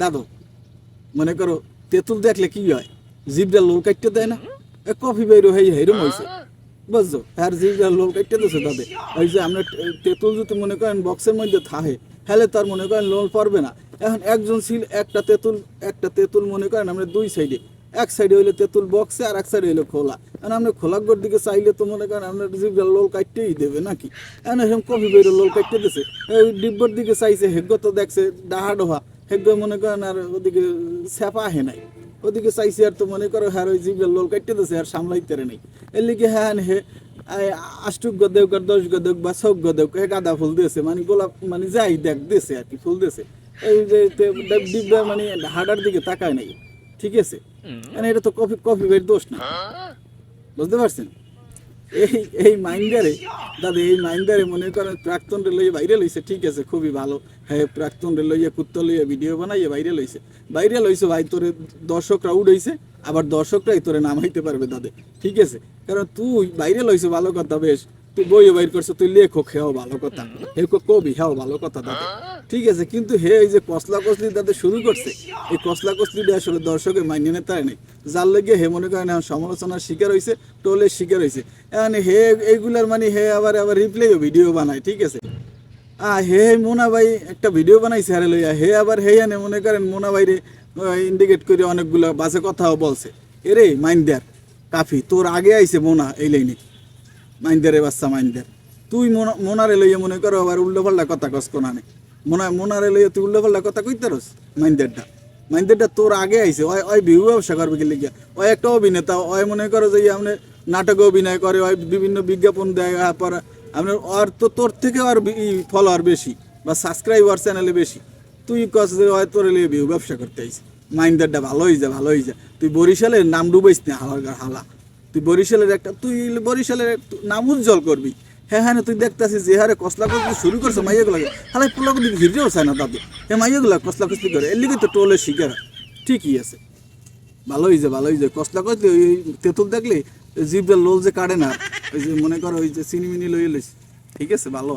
দাদু, মনে করো, তেঁতুল দেখলে কি হয়? জিভটা লোল কাটতে দেয় না? কফি বেরো হয়ে হেরম হয়েছে বুঝছ? আর জিভটা লোল কাটতে দিছে তাদের ওই যে আমরা তেঁতুল যদি মনে করেন বক্সের মধ্যে থাকে হেলে তার মনে করেন লোল পড়বে না। এখন একজন ছিল, একটা তেঁতুল একটা তেঁতুল মনে করেন আমরা দুই সাইডে। এক সাইডে হইলে তেঁতুল বক্সে আর এক সাইডে হইলে খোলা। এখন আমরা খোলাগর দিকে চাইলে তো মনে করেন আপনার জিভটা লোল কাটতেই দেবে নাকি? এখন এরকম কফি বেরো, লোল কাটতে দিছে। ওই ডিব্বর দিকে চাইছে হেগ্য তো দেখছে, ডাহা ডোহা। হেগ্য মনে করেন আর ওদিকে স্যাপা আহে নাই। ওদিকে চাইছে আর তো মনে করো হ্যাঁ ওই জিভের লোল কাটতে দিছে আর সামলাইতে নেই। এর লিগে হ্যাঁ হে আই আষ্টুক গদেক আর দশ গদেক বা চৌক গদেক হে গাঁদা ফুল দিয়েছে মানে গোলাপ মানে যাই দেখ দিয়েছে আর কি ফুল দিয়েছে। এই যে ডিব্বা মানে হাডার দিকে তাকায় নাই ঠিক আছে? মানে এটা তো কফি কফি বের দোষ না। বুঝতে পারছেন? এই এই মাইন্ডারে, দাদা, এই মাইন্ডারে মনে করেন প্রাক্তন রে লইয়ে বাইরে ঠিক আছে, খুবই ভালো। হ্যাঁ প্রাক্তন রে লইয়ে কুত্তা লইয়ে ভিডিও বানাইয়ে বাইরে লইছে। বাইরে লইছে ভাই, তোরে দর্শকরা উড়াইছে। আবার দর্শকরাই তোরে নামাইতে পারবে দাদা। ঠিক আছে? কারণ তুই বাইরে লইছে ভালো কথা, বেশ। তুই বইও বাইর করছ, তুই লেখক, হেও ভালো কথা। হে কবি, হেও ভালো কথা দাদা। ঠিক আছে? কিন্তু হে এই যে কসলা কসলি দাদা শুরু করছে, এই কসলা কসলিটা আসলে দর্শকের মাইনে নেতায় নেই। যার লেগে হে মনে করেন সমালোচনার শিকার হয়েছে টোলের শিকার হয়েছে এখন হে এইগুলার মানে হে আবার আবার রিপ্লেও ভিডিও বানায়, ঠিক আছে? আ হে মোনা ভাই একটা ভিডিও বানাইছে হারে লইয়া। হে আবার হে আনে মনে করেন মোনা ভাইরে ইন্ডিকেট করে অনেকগুলো বাসে কথাও বলছে। এরে, মাইন্দার, কাফি, তোর আগে আইছে মোনা এই লাইনে। মাইন্দারে বাচ্চা, মাইন্দার। তুই মোনা- মোনারে লইয়া মনে করো আবার উল্টো পাল্টা কথা কস কোনানে। মোনা, মোনারে লইয়া তুই উল্টো পাল্টা কথা কইতে রস, মাইন্দারটা। মাইন্দারটা তোর আগে আইছে, ওই ওই ভিউ ব্যবসা করবে কি লিখিয়া ওই একটা অভিনেতা, ওই মনে করো যে আপনি নাটকে অভিনয় করে, ওই বিভিন্ন বিজ্ঞাপন দেয় পর আপনার, আর তো তোর থেকে আর ফলোয়ার বেশি বা সাবস্ক্রাইবার চ্যানেলে বেশি। তুই কস যে ওই তোর লিয়ে ব্যবসা করতে আইস মাইন্দারটা ভালো হয়ে ভালো হয়ে তুই বরিশালের নাম ডুবাইস না, হালার হালা। তুই বরিশালের একটা, তুই বরিশালের নাম উজ্জ্বল করবি। হ্যাঁ হ্যাঁ তুই দেখতেছিস যে হারে কসলা কসলি শুরু করছে মাইয়াগুলো হালাই পোলা দিকে হিরেও চায় না দাদু হ্যাঁ মাইয়াগুলো কসলা কসলি করে। এর লিগে তো টোলের শিকার। ঠিকই আছে। ভালো হয়েছে ভালো হয়েছে কসলা কসলি ওই তেঁতুল দেখলে? জিভটা লোল যে কাটে না, ওই যে মনে করো ওই যে চিনি মিনি লইয়ে লইছে। ঠিক আছে, ভালো।